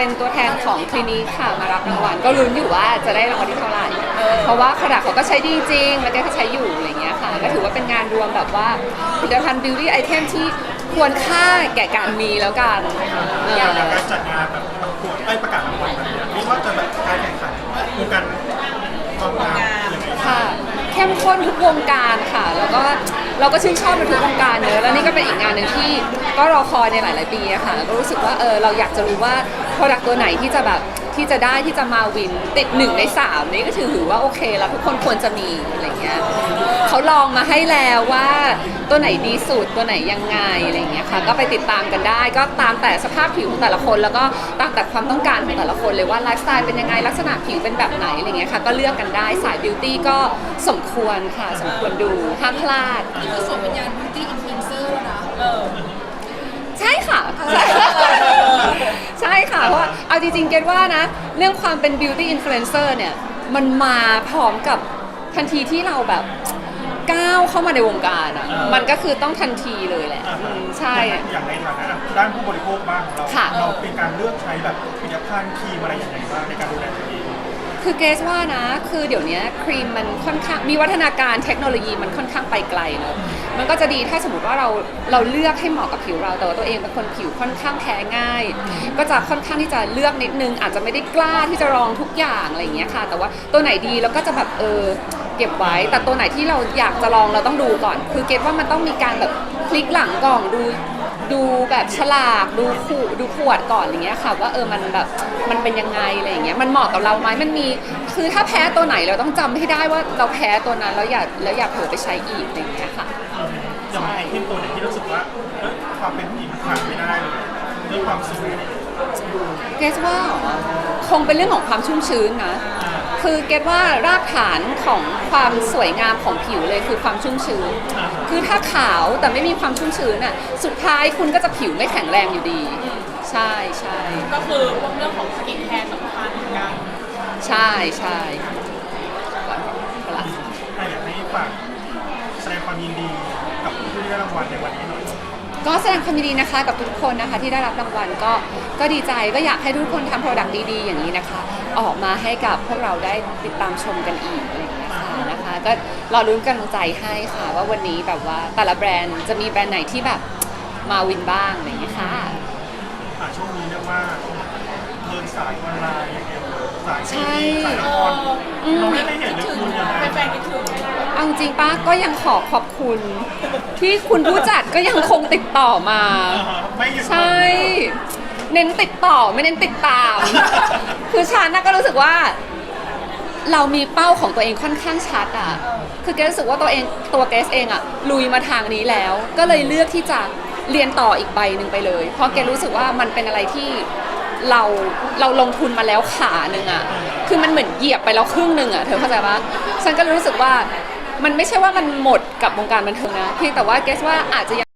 เป็นตัวแทนของคลินิกค่ะมารับรางวัลก็ลุ้นอยู่ว่าจะได้รางวัลที่เท่าไหร่ เพราะว่าขนาดเขาก็ใช้ดีจริงแล้วแกก็ใช้อยู่อะไรเงี้ยค่ะ ก็ถือว่าเป็นงานรวมแบบว่าผลิตภัณฑ์ beauty item ที่ควรค่าแก่การมีแล้วกันเอออย่างการจัดงานแบบประกวดไอ้ยประกาศรางวัลแบบเนี้ยนี่ว่าจะแบบการแข่งขันวงการความงามยังไงบ้างค่ะ เข้มข้นทุกวงการค่ะ แล้วก็เราก็ชื่นชอบในทุกวงการเนอะแล้วนี่ก็เป็นอีกงานหนึ่งที่ก็รอคอยในหลาย ๆ ปีอะค่ะก็รู้สึกว่าเออเราอยากจะรู้ว่า product ตัวไหนที่จะแบบที่จะได้ที่จะมาวินติดหนึ่งในสามนี่ก็ถือว่าโอเคแล้วทุกคนควรจะมีอะไรเงี้ยเขาลองมาให้แล้วว่าตัวไหนดีสุดตัวไหนยังไงอะไรเงี้ยค่ะก็ไปติดตามกันได้ ก็ตามแต่สภาพผิวของแต่ละคน แล้วก็ตามแต่ความต้องการของแต่ละคนเลยว่าไลฟ์สไตล์เป็นยังไงลักษณะผิวเป็นแบบไหนอะไรเงี้ยค่ะก็เลือกกันได้สายบิวตี้ก็สมควรค่ะสมควรดูห้ามพลาดคือสวมวิญญาณ beauty influencer แล้วนะ เออ ใช่ค่ะ ใช่ใช่ค่ะ เพราะว่าเอาจริงๆ เกดว่านะ เรื่องความเป็น beauty influencer เนี่ย มันมาพร้อมกับทันทีที่เราแบบก้าวเข้ามาในวงการอะ มันก็คือต้องทันทีเลยแหละอ่าอืฮะมใช่ อย่างในฐานะด้านผู้บริโภคบ้างของเราค่ะ เราเป็นการเลือกใช้แบบผลิตภัณฑ์ครีมอะไรอย่างไรบ้างในการดูแลตัวเอง คือเกสว่านะ คือเดี๋ยวนี้ครีมมันค่อนข้างมีวัฒนาการเทคโนโลยีมันค่อนข้างไปไกลเนอะมันก็จะดีถ้าสมมติว่าเราเราเลือกให้เหมาะกับผิวเราแต่ว่าตัวเองเป็นคนผิวค่อนข้างแพ้ง่าย ก็จะค่อนข้างที่จะเลือกนิดนึง อาจจะไม่ได้กล้าที่จะลองทุกอย่างอะไรอย่างเงี้ยค่ะ แต่ว่าตัวไหนดีเราก็จะแบบเออเก็บไว้ แต่ตัวไหนที่เราอยากจะลองเราต้องดูก่อน คือเกสว่ามันต้องมีการแบบพลิกหลังกล่องดู ดูแบบฉลากดูขูดูขวดก่อนอย่างเงี้ยค่ะว่าเออมันแบบมันเป็นยังไงอะไรอย่างเงี้ยมันเหมาะกับเราไหมมันมีคือถ้าแพ้ตัวไหนเราต้องจำให้ได้ว่าเราแพ้ตัวนั้นแล้วอย่าแล้วอย่าเผลอไปใช้อีกอะไรอย่างเงี้ยค่ะ อย่างไอเทมตัวไหนที่รู้สึกว่าเอ้ยความเป็นผู้หญิงขาดไม่ได้เลยเรื่องความสวยเกสว่าคงเป็นเรื่องของความชุ่มชื้นนะ คือเกสว่ารากฐานของความสวยงามของผิวเลยคือความชุ่มชื้น คือถ้าขาวแต่ไม่มีความชุ่มชื้นอะ สุดท้ายคุณก็จะผิวไม่แข็งแรงอยู่ดี ใช่ใช่ก็คือพวกเรื่องของสกินแคร์สำคัญเหมือนกันใช่ใช่เอาละอะอยากให้ฝากแสดงความยินดีกับผู้ที่ได้รางวัลในวันนี้หน่อย ก็แสดงความยินดีนะคะกับทุกคนนะคะที่ได้รับรางวัลก็ก็ดีใจก็อยากให้ทุกคนทำโปรดักต์ดีๆ อย่างนี้นะคะ ออกมาให้กับพวกเราได้ติดตามชมกันอีกอะไรอย่างเงี้ยค่ะนะคะ ก็รอรุ้นกำลังใจให้ค่ะ ว่าวันนี้แบบว่าแต่ละแบรนด์จะมีแบรนด์ไหนที่แบบมาวินบ้างอะไรอย่างเงี้ยค่ะอะช่วงนี้เรียกว่าเดินสายออนไลน์อย่างเงี้ยสายใช่สายละครเราไม่ได้เห็นเลยคุณยังไงแฟนๆคิดถึง เอาจริงป้าก็ยังขอขอบคุณ ที่คุณผู้จัดก็ยังคงติดต่อมาอ่าฮะไม่หยุดใช่ เน้นติดต่อไม่เน้นติดตาม คือฉันน่ะก็รู้สึกว่า เรามีเป้าของตัวเองค่อนข้างชัดอะ คือเกรซรู้สึกว่าตัวเองตัวเกรซเองอะลุยมาทางนี้แล้ว ก็เลยเลือกที่จะเรียนต่ออีกใบหนึ่งไปเลย เพราะเกรซรู้สึกว่ามันเป็นอะไรที่เราเราลงทุนมาแล้วขาหนึ่งอะ คือมันเหมือนเหยียบไปแล้วครึ่งหนึ่งอะเธอเข้าใจปะฉันก็เลยรู้สึกว่า มันไม่ใช่ว่ามันหมดกับวงการบันเทิงนะเพียงแต่ว่าเกรซว่าอาจจะยัง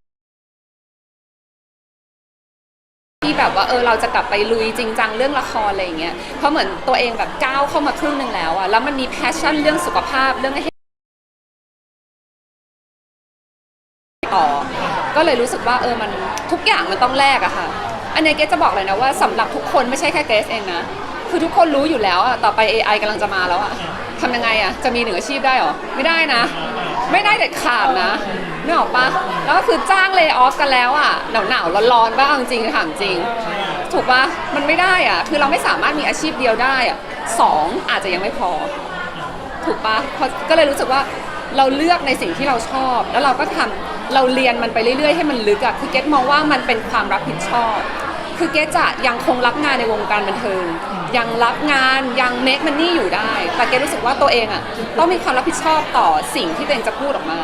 ที่แบบว่าเออเราจะกลับไปลุยจริงจังเรื่องละครอะไรอย่างเงี้ยเพราะเหมือนตัวเองแบบก้าวเข้ามาครึ่งหนึ่งแล้วอะแล้วมันมีแพชชั่นเรื่องสุขภาพเรื่องให้ต่อ ก็เลยรู้สึกว่าเออมันทุกอย่างมันต้องแลกอะค่ะ อันนี้เกรซจะบอกเลยนะว่าสำหรับทุกคนไม่ใช่แค่เกรซเองนะคือทุกคนรู้อยู่แล้วอะต่อไป AI กำลังจะมาแล้วอะทำยังไงอะจะมีหนึ่งอาชีพได้หรอ ไม่ได้นะ ไม่ได้เด็ดขาดนะนึกออกปะแล้วก็คือจ้างเล y o ออฟกันแล้วอะหนาวหนาวๆร้อนๆบ้างจริงๆถามจริง ถูกปะมันไม่ได้อะคือเราไม่สามารถมีอาชีพเดียวได้อะสองอาจจะยังไม่พอ ถูกปะเพราะก็เลยรู้สึกว่าเราเลือกในสิ่งที่เราชอบ แล้วเราก็ทำเราเรียนมันไปเรื่อยๆให้มันลึกอะคือเกตมองว่ามันเป็นความรับผิดชอบ คือเกจะยังคงรับงานในวงการบันเทิง ยังรับงานยังเมคมันนี่อยู่ได้ แต่เกรู้สึกว่าตัวเองอะต้องมีความรับผิดชอบต่อสิ่งที่ตัวเองจะพูดออกมา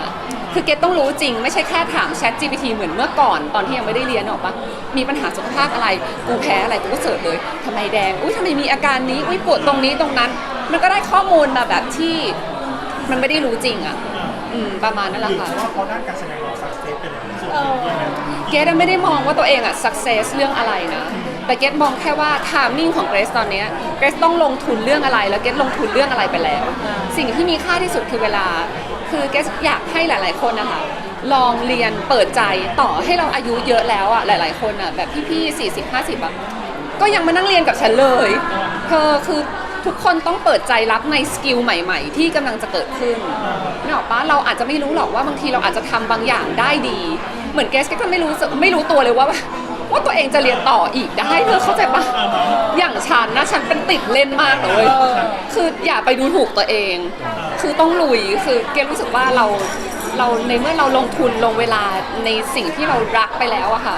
คือเกตต้องรู้จริง ไม่ใช่แค่ถาม Chat GPT เหมือนเมื่อก่อนตอนที่ยังไม่ได้เรียนออกปะมีปัญหาสุขภาพอะไรกูแพ้อะไรกูก็เสิร์ชเลยทำไมแดงอุ้ยทำไมมีอาการนี้อุ้ยปวดตรงนี้ตรงนั้น มันก็ได้ข้อมูลมาแบบที่มันไม่ได้รู้จริงอะอืมประมาณนั่นแหหละรือค่ะ ว่าเพราะด้านการแสดงเราสักเซสเป็นย่างส่วนหนึ่ง เกดไม่ได้มองว่าตัวเองอะ success เรื่องอะไรนะ แต่เกดมองแค่ว่า timing ของเกรซตอนเนี้เกรซต้องลงทุนเรื่องอะไร แล้วเกดลงทุนเรื่องอะไรไปแล้ว สิ่งที่มีค่าที่สุดคือเวลา คือเกดอยากให้หลาย ๆ คนนะคะลองเรียนเปิดใจต่อให้เราอายุเยอะแล้วอะหลาย ๆ คนอะแบบพี่ๆ40 50อะก็ยังมานั่งเรียนกับฉันเลย เธอคือทุกคนต้องเปิดใจรับในสกิลใหม่ๆ ที่กำลังจะเกิดขึ้นนี่ออกปะเราอาจจะไม่รู้หรอกว่าบางทีเราอาจจะทำบางอย่างได้ดี เหมือนเกสก็ไม่รู้สึกไม่รู้ตัวเลยว่า ว่าตัวเองจะเรียนต่ออีกได้เธอเข้าใจปะอย่างฉันนะฉันเป็นติดเล่นมากเลยคืออย่าไปดูถูกตัวเอง คือต้องลุยคือเกรู้สึกว่าเราเราในเมื่อเราลงทุนลงเวลาในสิ่งที่เรารักไปแล้วอะค่ะ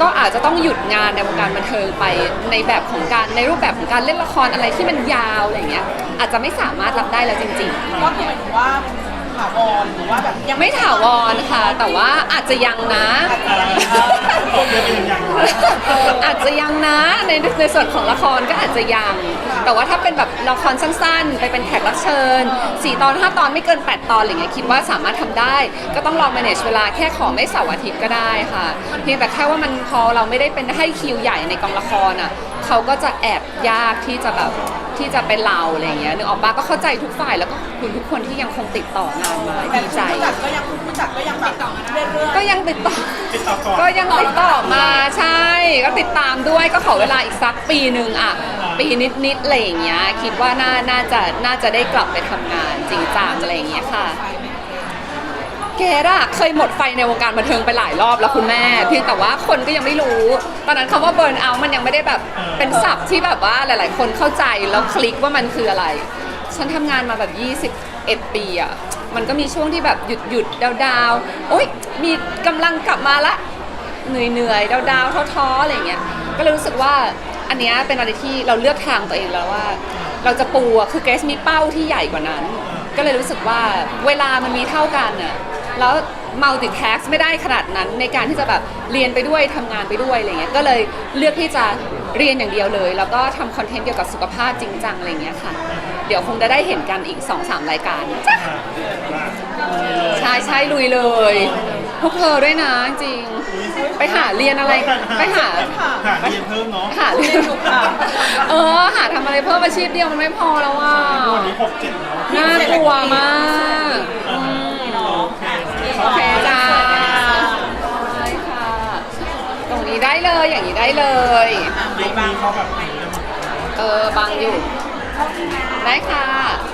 ก็อาจจะต้องหยุดงานในวงการบันเทิงไปในแบบของการในรูปแบบของการเล่นละครอะไรที่มันยาวอะไรเงี้ยอาจจะไม่สามารถรับได้แล้วจริงๆก็คือหมายถึงว่าถาวรหรือว่าแบบยังไม่ถาวรค่ะ แต่ว่าอาจจะยังนะผมจะเป็นอย่างอยู่อาจจะยังนะในในส่วนของละครก็อาจจะยัง แต่ว่าถ้าเป็นแบบละครสั้นๆ ไปเป็นแขกรับเชิญ 4 ตอน 5 ตอนไม่เกิน 8 ตอนอะไรเงี้ยคิดว่าสามารถทำได้ ก็ต้องลอง manage เวลาแค่ขอไม่เสาร์อาทิตย์ก็ได้ค่ะเพียงแต่แค่ว่ามันพอเราไม่ได้เป็นให้คิวใหญ่ในกองละครอะเขาก็จะแอบยากที่จะแบบที่จะเป็นเราอะไรเงี้ยนึกออกปะก็เข้าใจทุกฝ่ายแล้วก็ขอบ คุณทุกคนที่ยังคงติดต่องานมาแต่ดีผู้ใจจัดก็ยังผู้จัดก็ยังแบบเรื่อยก็ยังติดต่อ ติดต่อก่อนก็ยังติดต่อมาใช่ ก็ติดตามด้วยก็ขอเวลาอีกสักปีหนึ่งอะปีนิดๆอะไรอย่างเงี้ยคิดว่าน่าน่าจะน่าจะได้กลับไปทำงานจริงจังอะไรอย่างเงี้ยค่ะ เกดอะเคยหมดไฟในวงการบันเทิงไปหลายรอบแล้วคุณแม่ เพียงแต่ว่าคนก็ยังไม่รู้ ตอนนั้นคำว่าเบิร์นเอามันยังไม่ได้แบบเป็นศัพท์ที่แบบว่าหลาย ๆ คนเข้าใจแล้วคลิกว่ามันคืออะไร ฉันทำงานมาแบบ 21 ปีอะมันก็มีช่วงที่แบบหยุดหยุดดาวดาวๆโอ๊ยมีกำลังกลับมาละเหนื่อยเหนื่อยดาวดาวท้อๆอะไรอย่างเงี้ยก็เลยรู้สึกว่าอันเนี้ยเป็นอะไรที่เราเลือกทางตัวเองแล้วว่า เราจะปูอะคือเกรซมีเป้าที่ใหญ่กว่านั้น ก็เลยรู้สึกว่าเวลามันมีเท่ากันน่ะแล้วมัลติ a ท k ไม่ได้ขนาดนั้นในการที่จะแบบเรียนไปด้วยทำงานไปด้วยอะไรเงี้ยก็เลยเลือกที่จะเรียนอย่างเดียวเลย แล้วก็ทำคอนเทนต์เกี่ยวกับสุขภาพจริงจังอะไรเงี้ยค่ะ เดี๋ยวคงจะได้เห็นกันอีก 2-3 รายการจ้ะใช่ใช่ลุยเลย พวกเธอด้วยนะจริง ไปหาเรียนอะไร ไปหา หาเรียนเพิ่มเนาะหาเรียนเออ หาทำอะไรเพิ่มอาชีพเดียวมันไม่พอแล้วอะวันนี้หกเจ็ดเนาะน่ากลัวมากอืมโอเคโอเคจ้าใช่ค่ะ ตรงนี้ได้เลยอย่างนี้ได้เลย ยุคนี้เขาแบบ เออบังอยู่ ได้ค่ะ